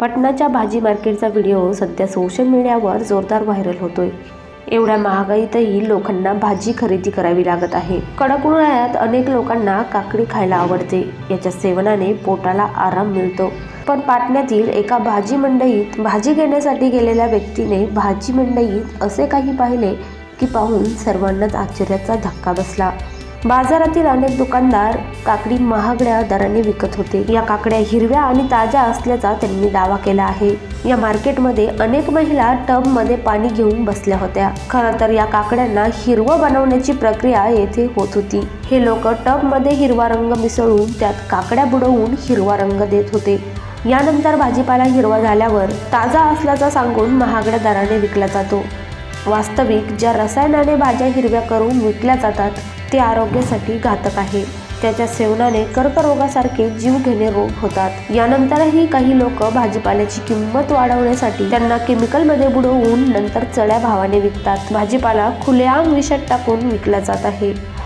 पटनाच्या भाजी मार्केटचा व्हिडिओ सध्या सोशल मीडियावर जोरदार व्हायरल होतोय. एवढ्या महागाईतही लोकांना भाजी खरेदी करावी लागत आहे. कडक उन्हाळ्यात अनेक लोकांना काकडी खायला आवडते. याच्या सेवनाने पोटाला आराम मिळतो. पण पाटण्यातील एका भाजी मंडईत भाजी घेण्यासाठी गेलेल्या व्यक्तीने भाजी मंडईत असे काही पाहिले की पाहून सर्वांनाच आश्चर्याचा धक्का बसला. बाजारातील अनेक दुकानदार काकडी महागड्या दराने विकत होते. या काकड्या हिरव्या आणि ताज्या असल्याचा त्यांनी दावा केला आहे. या मार्केटमध्ये अनेक महिला टबमध्ये पाणी घेऊन बसल्या होत्या. खरं तर या काकड्यांना हिरवं बनवण्याची प्रक्रिया येथे होत होती. हे लोक टबमध्ये हिरवा रंग मिसळून त्यात काकड्या बुडवून हिरवा रंग देत होते. यानंतर भाजीपाला हिरवा झाल्यावर ताजा असल्याचा सांगून महागड्या दराने विकला जातो. वास्तविक ज्या रसायनाने भाज्या हिरव्या करून विकल्या जातात ते आरोग्यासाठी घातक आहे. त्याच्या सेवनाने कर्करोगासारखे जीवघेणे रोग होतात. यानंतरही काही लोक भाजीपाल्याची किंमत वाढवण्यासाठी त्यांना केमिकलमध्ये बुडवून नंतर चढ्या भावाने विकतात. भाजीपाला खुलेआम विषात टाकून विकला जात आहे.